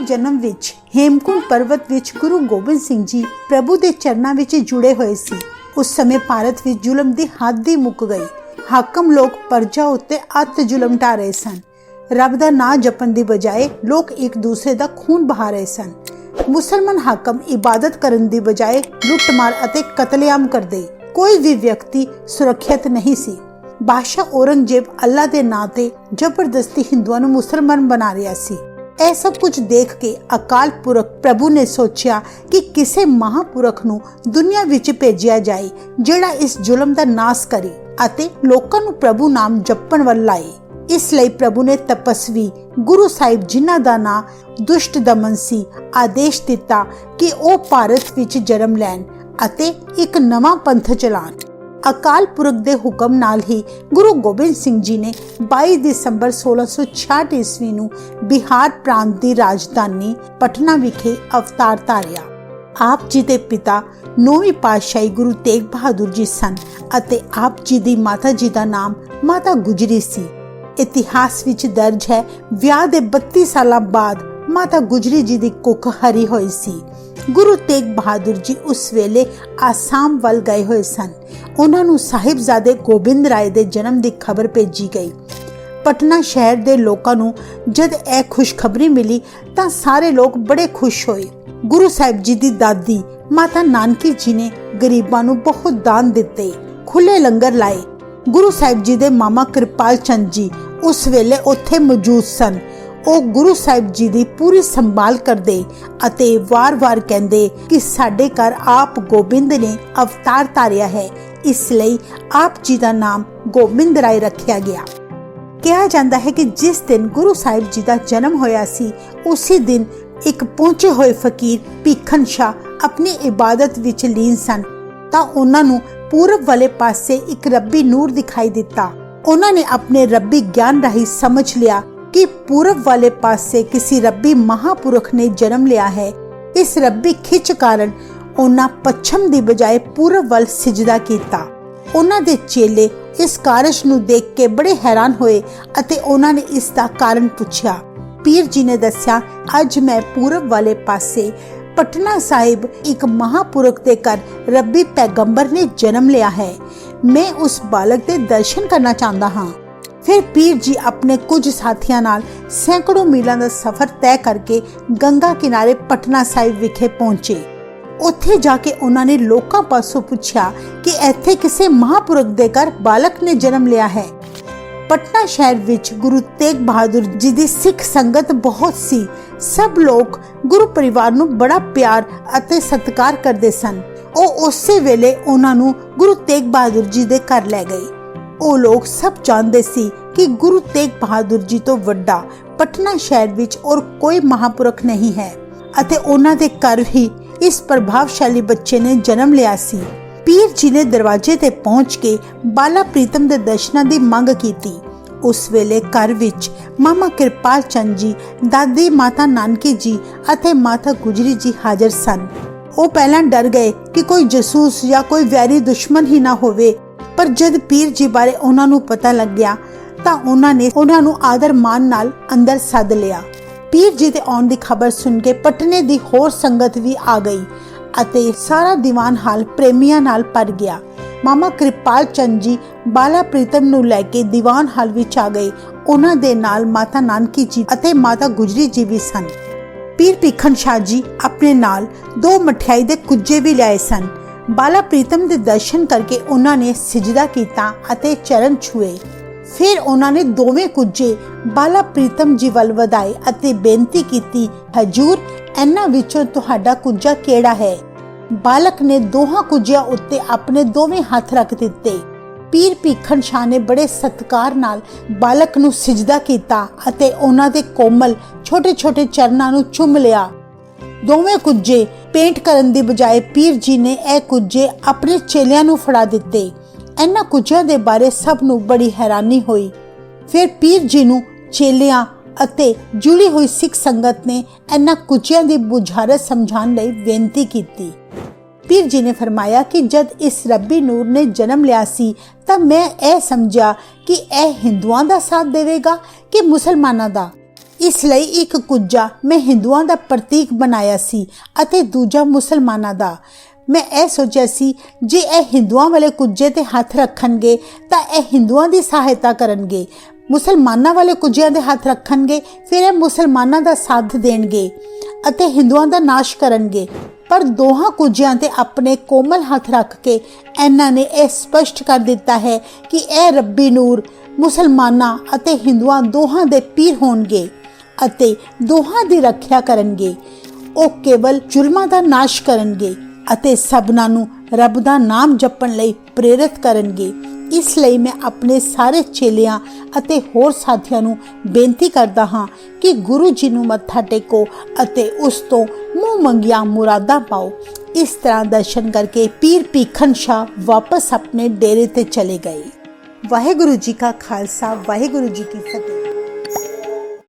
ਜਨਮ ਵਿੱਚ ਹੇਮਕੁੰਟ ਪਰਬਤ ਵਿੱਚ ਗੁਰੂ ਗੋਬਿੰਦ ਸਿੰਘ ਜੀ ਪ੍ਰਭੂ ਦੇ ਚਰਨਾਂ ਵਿੱਚ ਜੁੜੇ ਹੋਏ ਸੀ। ਉਸ ਸਮੇਂ ਭਾਰਤ ਵਿੱਚ ਜ਼ੁਲਮ ਦੀ ਹੱਦ ਹੀ ਮੁੱਕ ਗਈ। ਹਾਕਮ ਲੋਕ ਪਰਜਾ ਉੱਤੇ ਅੱਤ ਜ਼ੁਲਮ ਢਾ ਰਹੇ ਸਨ। ਰੱਬ ਦਾ ਨਾਂ ਜਪਣ ਦੀ ਬਜਾਏ ਲੋਕ ਇੱਕ ਦੂਸਰੇ ਦਾ ਖੂਨ ਬਹਾ ਰਹੇ ਸਨ। ਮੁਸਲਮਾਨ ਹਾਕਮ ਇਬਾਦਤ ਕਰਨ ਦੀ ਬਜਾਏ ਲੁੱਟਮਾਰ ਅਤੇ ਕਤਲੇਆਮ ਕਰਦੇ। ਕੋਈ ਵੀ ਵਿਅਕਤੀ ਸੁਰੱਖਿਅਤ ਨਹੀਂ ਸੀ। ਬਾਦਸ਼ਾਹ ਔਰੰਗਜ਼ੇਬ ਅੱਲਾ ਦੇ ਨਾਂ ਤੇ ਜ਼ਬਰਦਸਤੀ ਹਿੰਦੂਆਂ ਨੂੰ ਮੁਸਲਮਾਨ ਬਣਾ ਰਿਹਾ ਸੀ। ਇਹ ਸਭ ਕੁਝ ਦੇਖ ਕੇ ਅਕਾਲ ਪੁਰਖ ਪ੍ਰਭੂ ਨੇ ਸੋਚਿਆ ਕਿ ਕਿਸੇ ਮਹਾਪੁਰਖ ਨੂੰ ਦੁਨੀਆ ਵਿੱਚ ਭੇਜਿਆ ਜਾਏ, ਜਿਹੜਾ ਇਸ ਜ਼ੁਲਮ ਦਾ ਨਾਸ਼ ਕਰੇ ਅਤੇ ਲੋਕਾਂ ਨੂੰ ਪ੍ਰਭੂ ਨਾਮ ਜਪਣ ਵੱਲ ਲਾਏ। ਇਸ ਲਈ ਪ੍ਰਭੂ ਨੇ ਤਪਸਵੀ, ਗੁਰੂ ਸਾਹਿਬ ਜਿਨ੍ਹਾਂ ਦਾ ਨਾਂ ਦੁਸ਼ਟ ਦਮਨ ਸੀ, ਆਦੇਸ਼ ਦਿੱਤਾ ਕਿ ਉਹ ਭਾਰਤ ਵਿੱਚ ਜਨਮ ਲੈਣ ਅਤੇ ਇੱਕ ਨਵਾਂ ਪੰਥ ਚਲਾਣ। ਅਕਾਲ ਪੁਰਖ ਦੇ ਹੁਕਮ ਨਾਲ ਹੀ ਗੁਰੂ ਗੋਬਿੰਦ ਸਿੰਘ ਜੀ ਨੇ 22 ਦਸੰਬਰ 1666 ਈਸਵੀ ਨੂੰ ਬਿਹਾਰ ਪ੍ਰਾਂਤ ਦੀ ਰਾਜਧਾਨੀ ਪਟਨਾ ਵਿਖੇ ਅਵਤਾਰ ਧਾਰਿਆ। ਆਪ ਜੀ ਦੇ ਪਿਤਾ ਨੌਵੀਂ ਪਾਤਸ਼ਾਹੀ ਗੁਰੂ ਤੇਗ ਬਹਾਦਰ ਜੀ ਸਨ ਅਤੇ ਆਪ ਜੀ ਦੀ ਮਾਤਾ ਜੀ ਦਾ ਨਾਮ ਮਾਤਾ ਗੁਜਰੀ ਸੀ। ਇਤਿਹਾਸ ਵਿੱਚ ਦਰਜ ਹੈ ਵਿਆਹ ਦੇ 32 ਸਾਲਾਂ ਬਾਅਦ ਮਾਤਾ ਗੁਜਰੀ ਜੀ ਦੀ ਕੁੱਖ ਹਰੀ ਹੋਈ ਸੀ। ਗੁਰੂ ਤੇਗ ਬਹਾਦਰ ਜੀ ਉਸ ਵੇਲੇ ਆਸਾਮ ਵੱਲ ਗਏ ਹੋਏ ਸਨ। ਉਹਨਾਂ ਨੂੰ ਸਾਹਿਬਜ਼ਾਦੇ ਗੋਬਿੰਦ ਰਾਏ ਦੇ ਜਨਮ ਦੀ ਖਬਰ ਭੇਜੀ ਗਈ। ਪਟਨਾ ਸ਼ਹਿਰ ਦੇ ਲੋਕਾਂ ਨੂੰ ਜਦ ਇਹ ਖੁਸ਼ਖਬਰੀ ਮਿਲੀ ਤਾਂ ਸਾਰੇ ਲੋਕ ਬੜੇ ਖੁਸ਼ ਹੋਏ। ਗੁਰੂ ਸਾਹਿਬ ਜੀ ਦੀ ਦਾਦੀ, ਮਾਤਾ ਨਾਨਕੀ ਜੀ ਨੇ ਗਰੀਬਾਂ ਨੂੰ ਬਹੁਤ ਦਾਨ ਦਿੱਤੇ ਖੁੱਲੇ ਲੰਗਰ ਲਾਏ। ਗੁਰੂ ਸਾਹਿਬ ਜੀ ਦੇ ਮਾਮਾ ਕਿਰਪਾਲ ਚੰਦ ਜੀ ਉਸ ਵੇਲੇ ਉੱਥੇ ਮੌਜੂਦ ਸਨ। ਉਹ ਗੁਰੂ ਸਾਹਿਬ ਜੀ ਦੀ ਪੂਰੀ ਸੰਭਾਲ ਕਰਦੇ ਅਤੇ ਵਾਰ-ਵਾਰ ਕਹਿੰਦੇ ਕਿ ਸਾਡੇ ਘਰ ਆਪ ਗੋਬਿੰਦ ਨੇ ਅਵਤਾਰ ਧਾਰਿਆ ਹੈ। ਇਸ ਲਈ ਆਪ ਜੀ ਦਾ ਨਾਮ ਗੋਬਿੰਦ ਰਾਏ ਰੱਖਿਆ ਗਿਆ। ਕਿਹਾ ਜਾਂਦਾ ਹੈ ਕਿ ਜਿਸ ਦਿਨ ਗੁਰੂ ਸਾਹਿਬ ਜੀ ਦਾ ਜਨਮ ਹੋਇਆ ਸੀ, ਉਸੇ ਦਿਨ ਇੱਕ ਪਹੁੰਚੇ ਹੋਏ ਫਕੀਰ ਭੀਖਨ ਸ਼ਾ ਆਪਣੀ ਇਬਾਦਤ ਵਿੱਚ ਲੀਨ ਸਨ। ਤਾਂ ਉਹਨਾਂ ਨੂੰ ਪੂਰਬ ਵਾਲੇ ਪਾਸੇ ਇੱਕ ਰੱਬੀ ਨੂਰ ਦਿਖਾਈ ਦਿੱਤਾ। ਉਹਨਾਂ ਨੇ ਆਪਣੇ ਰੱਬੀ ਗਿਆਨ ਰਾਹੀਂ ਸਮਝ ਲਿਆ ਕਿ ਪੂਰਬ ਵਾਲੇ ਪਾਸੇ ਕਿਸੇ ਰੱਬੀ ਮਹਾਪੁਰਖ ਨੇ ਜਨਮ ਲਿਆ ਹੈ। ਇਸ ਰੱਬੀ ਖਿੱਚ ਕਾਰਨ ਉਹਨਾਂ ਪੱਛਮ ਦੀ ਬਜਾਏ ਪੂਰਬ ਵੱਲ ਸਿਜਦਾ ਕੀਤਾ। ਉਹਨਾਂ ਦੇ ਚੇਲੇ ਇਸ ਕਾਰਜ ਨੂੰ ਦੇਖ ਕੇ ਬੜੇ ਹੈਰਾਨ ਹੋਏ ਅਤੇ ਉਹਨਾਂ ਨੇ ਇਸ ਦਾ ਕਾਰਨ ਪੁੱਛਿਆ। ਪੀਰ ਜੀ ਨੇ ਦੱਸਿਆ, ਅੱਜ ਮੈਂ ਪੂਰਬ ਵਾਲੇ ਪਾਸੇ ਪਟਨਾ ਸਾਹਿਬ ਇੱਕ ਮਹਾਪੁਰਖ ਦੇ ਘਰ ਰੱਬੀ ਪੈਗੰਬਰ ਨੇ ਜਨਮ ਲਿਆ ਹੈ। ਮੈਂ ਉਸ ਬਾਲਕ ਦੇ ਦਰਸ਼ਨ ਕਰਨਾ ਚਾਹੁੰਦਾ ਹਾਂ। ਫਿਰ ਪੀਰ ਜੀ ਆਪਣੇ ਕੁਝ ਸਾਥੀਆਂ ਨਾਲ ਸੈਂਕੜੋਂ ਮੀਲਾਂ ਦਾ ਸਫ਼ਰ ਤੈਅ ਕਰਕੇ ਗੰਗਾ ਕਿਨਾਰੇ ਪਟਨਾ ਸਾਹਿਬ ਵਿਖੇ ਪਹੁੰਚੇ। ਉੱਥੇ ਜਾ ਕੇ ਉਹਨਾਂ ਨੇ ਲੋਕਾਂ ਪਾਸੋਂ ਪੁੱਛਿਆ ਕਿ ਇੱਥੇ ਕਿਸੇ ਮਹਾਪੁਰਖ ਦੇ ਘਰ ਬਾਲਕ ਨੇ ਜਨਮ ਲਿਆ ਹੈ। ਪਟਨਾ ਸ਼ਹਿਰ ਵਿੱਚ ਗੁਰੂ ਤੇਗ ਬਹਾਦਰ ਜੀ ਦੀ ਸਿੱਖ ਸੰਗਤ ਬਹੁਤ ਸੀ। ਸਭ ਲੋਕ ਗੁਰੂ ਪਰਿਵਾਰ ਨੂੰ ਬੜਾ ਪਿਆਰ ਅਤੇ ਸਤਿਕਾਰ ਕਰਦੇ ਸਨ। ਉਹ ਉਸੇ ਵੇਲੇ ਉਹਨਾਂ ਨੂੰ ਗੁਰੂ ਤੇਗ ਬਹਾਦਰ ਜੀ ਦੇ ਘਰ ਲੈ ਗਏ। ਉਹ ਲੋਕ ਸਭ ਜਾਣਦੇ ਸੀ ਕਿ ਗੁਰੂ ਤੇਗ ਬਹਾਦਰ ਜੀ ਤੋਂ ਵੱਡਾ ਪਟਨਾ ਸ਼ਹਿਰ ਵਿੱਚ ਔਰ ਕੋਈ ਮਹਾਪੁਰਖ ਨਹੀਂ ਹੈ ਅਤੇ ਉਹਨਾਂ ਦੇ ਘਰ ਹੀ ਇਸ ਪ੍ਰਭਾਵਸ਼ਾਲੀ ਬੱਚੇ ਨੇ ਜਨਮ ਲਿਆ ਸੀ। ਪੀਰ ਜੀ ਨੇ ਦਰਵਾਜ਼ੇ ਤੇ ਪਹੁੰਚ ਕੇ ਬਾਲਾ ਪ੍ਰੀਤਮ ਦੇ ਦਰਸ਼ਨਾਂ ਦੀ ਮੰਗ ਕੀਤੀ। ਉਸ ਵੇਲੇ ਘਰ ਵਿੱਚ ਮਾਮਾ ਕਿਰਪਾਲ ਚੰਦ ਜੀ, ਦਾਦੀ ਮਾਤਾ ਨਾਨਕੀ ਜੀ ਅਤੇ ਮਾਤਾ ਗੁਜਰੀ ਜੀ ਹਾਜ਼ਰ ਸਨ। ਉਹ ਪਹਿਲਾਂ ਡਰ ਗਏ ਕਿ ਕੋਈ ਜਸੂਸ ਜਾਂ ਕੋਈ ਵੈਰੀ ਦੁਸ਼ਮਣ ਹੀ ਨਾ ਹੋਵੇ ਪਰ ਜਦ ਪੀਰ ਜੀ ਬਾਰੇ ਉਹਨਾਂ ਨੂੰ ਪਤਾ ਲੱਗਿਆ, ਤਾਂ ਉਹਨਾਂ ਨੇ ਉਹਨਾਂ ਨੂੰ ਆਦਰ ਮਾਨ ਨਾਲ ਅੰਦਰ ਸੱਦ ਲਿਆ। ਪੀਰ ਜੀ ਦੇ ਆਉਣ ਦੀ ਖਬਰ ਸੁਣ ਕੇ ਪਟਨੇ ਦੀ ਹੋਰ ਸੰਗਤ ਵੀ ਆ ਗਈ ਅਤੇ ਸਾਰਾ ਦੀਵਾਨ ਹਾਲ ਪ੍ਰੇਮੀਆਂ ਨਾਲ ਭਰ ਗਿਆ। ਮਾਮਾ ਕਿਰਪਾਲ ਚੰਦ ਜੀ ਬਾਲਾ ਪ੍ਰੀਤਮ ਨੂੰ ਲੈ ਕੇ ਦੀਵਾਨ ਹਾਲ ਵਿੱਚ ਆ ਗਏ। ਉਹਨਾਂ ਦੇ ਨਾਲ ਮਾਤਾ ਨਾਨਕੀ ਜੀ ਅਤੇ ਮਾਤਾ ਗੁਜਰੀ ਜੀ ਵੀ ਸਨ। ਪੀਰ ਭੀਖਨ ਸ਼ਾਹ ਜੀ ਆਪਣੇ ਨਾਲ ਦੋ ਮਠਿਆਈ ਦੇ ਕੁੱਜੇ ਵੀ ਲਿਆਏ ਸਨ। ਬਾਲਾ ਪ੍ਰੀਤਮ ਦੇ ਦਰਸ਼ਨ ਕਰਕੇ ਉਹਨਾਂ ਨੇ ਸਿਜਦਾ ਕੀਤਾ ਅਤੇ ਚਰਨ ਛੂਏ। ਫਿਰ ਉਹਨਾਂ ਨੇ ਦੋਵੇਂ ਕੁੱਜੇ ਬਾਲਾ ਪ੍ਰੀਤਮ ਜੀ ਵੱਲ ਵਧਾਏ ਅਤੇ ਬੇਨਤੀ ਕੀਤੀ, ਹਜੂਰ, ਇਹਨਾਂ ਵਿੱਚੋਂ ਤੁਹਾਡਾ ਕੁੱਜਾ ਕਿਹੜਾ ਹੈ? ਬਾਲਕ ਨੇ ਦੋਹਾਂ ਕੁੱਜਿਆਂ ਉੱਤੇ ਆਪਣੇ ਦੋਵੇਂ ਹੱਥ ਰੱਖ ਦਿੱਤੇ। ਪੀਰ ਭੀਖਣ ਸ਼ਾਹ ਨੇ ਬੜੇ ਸਤਕਾਰ ਨਾਲ ਬਾਲਕ ਨੂੰ ਸਿਜਦਾ ਕੀਤਾ ਅਤੇ ਉਹਨਾਂ ਦੇ ਕੋਮਲ ਛੋਟੇ-ਛੋਟੇ ਚਰਨਾਂ ਨੂੰ ਚੁੰਮ ਲਿਆ। ਦੋਵੇਂ ਕੁੱਜੇ ਪੇਂਟ ਕਰਨ ਦੀ ਬਜਾਏ ਪੀਰ ਜੀ ਨੇ ਇਹ ਕੁੱਜੇ ਆਪਣੇ ਚੇਲਿਆਂ ਨੂੰ ਫੜਾ ਦਿੱਤੇ। ਇਹਨਾਂ ਕੁੱਜਿਆਂ ਦੇ ਬਾਰੇ ਸਭ ਨੂੰ ਬੜੀ ਹੈਰਾਨੀ ਹੋਈ। ਫਿਰ ਪੀਰ ਜੀ ਨੂੰ ਚੇਲਿਆਂ ਅਤੇ ਜੁੜੀ ਹੋਈ ਸਿੱਖ ਸੰਗਤ ਨੇ ਇਹਨਾਂ ਕੁੱਜਿਆਂ ਦੀ ਬੁਝਾਰਤ ਸਮਝਾਉਣ ਲਈ ਬੇਨਤੀ ਕੀਤੀ। ਪੀਰ ਜੀ ਨੇ ਫਰਮਾਇਆ ਕਿ ਜਦ ਇਸ ਰੱਬੀ ਨੂਰ ਨੇ ਜਨਮ ਲਿਆ ਸੀ, ਤਾਂ ਮੈਂ ਇਹ ਸਮਝਿਆ ਕਿ ਇਹ ਹਿੰਦੂਆਂ ਦਾ ਸਾਥ ਦੇਵੇਗਾ ਕਿ ਮੁਸਲਮਾਨਾਂ ਦਾ। ਇਸ ਲਈ ਇੱਕ ਕੁੱਜਾ ਮੈਂ ਹਿੰਦੂਆਂ ਦਾ ਪ੍ਰਤੀਕ ਬਣਾਇਆ ਸੀ ਅਤੇ ਦੂਜਾ ਮੁਸਲਮਾਨਾਂ ਦਾ। ਮੈਂ ਇਹ ਸੋਚਿਆ ਸੀ, ਜੇ ਇਹ ਹਿੰਦੂਆਂ ਵਾਲੇ ਕੁੱਜੇ ਤੇ ਹੱਥ ਰੱਖਣਗੇ, ਤਾਂ ਇਹ ਹਿੰਦੂਆਂ ਦੀ ਸਹਾਇਤਾ ਕਰਨਗੇ। ਮੁਸਲਮਾਨਾਂ ਵਾਲੇ ਕੁੱਜਿਆਂ ਦੇ ਹੱਥ ਰੱਖਣਗੇ, ਫਿਰ ਇਹ ਮੁਸਲਮਾਨਾਂ ਦਾ ਸਾਥ ਦੇਣਗੇ ਅਤੇ ਹਿੰਦੂਆਂ ਦਾ ਨਾਸ਼ ਕਰਨਗੇ। ਪਰ ਦੋਹਾਂ ਕੁੱਜਿਆਂ ਤੇ ਆਪਣੇ ਕੋਮਲ ਹੱਥ ਰੱਖ ਕੇ ਇਹਨਾਂ ਨੇ ਇਹ ਸਪਸ਼ਟ ਕਰ ਦਿੱਤਾ ਹੈ ਕਿ ਇਹ ਰੱਬੀ ਨੂਰ, ਮੁਸਲਮਾਨਾਂ ਅਤੇ ਹਿੰਦੂਆਂ ਦੋਹਾਂ ਦੇ ਪੀਰ ਹੋਣਗੇ। ਅਤੇ ਦੋਹਾਂ ਦੀ ਰੱਖਿਆ ਕਰਨਗੇ। ਉਹ ਕੇਵਲ ਜ਼ੁਲਮਾਂ ਦਾ ਨਾਸ਼ ਕਰਨਗੇ ਅਤੇ ਸਭਨਾਂ ਨੂੰ ਰੱਬ ਦਾ ਨਾਮ ਜਪਣ ਲਈ ਪ੍ਰੇਰਿਤ ਕਰਨਗੇ। ਇਸ ਲਈ ਮੈਂ ਆਪਣੇ ਸਾਰੇ ਚੇਲਿਆਂ ਅਤੇ ਹੋਰ ਸਾਥੀਆਂ ਨੂੰ ਬੇਨਤੀ ਕਰਦਾ ਹਾਂ ਕਿ ਗੁਰੂ ਜੀ ਨੂੰ ਮੱਥਾ ਟੇਕੋ ਅਤੇ ਉਸ ਤੋਂ ਮੂੰਹ ਮੰਗੀਆਂ ਮੁਰਾਦਾਂ ਪਾਓ। ਇਸ ਤਰ੍ਹਾਂ ਦਰਸ਼ਨ ਕਰਕੇ ਪੀਰ ਭੀਖਨ ਸ਼ਾਹ ਵਾਪਸ ਆਪਣੇ ਡੇਰੇ ਤੇ ਚਲੇ ਗਏ। ਵਾਹਿਗੁਰੂ ਜੀ ਕਾ ਖਾਲਸਾ, ਵਾਹਿਗੁਰੂ ਜੀ ਕੀ ਫਤਿਹ।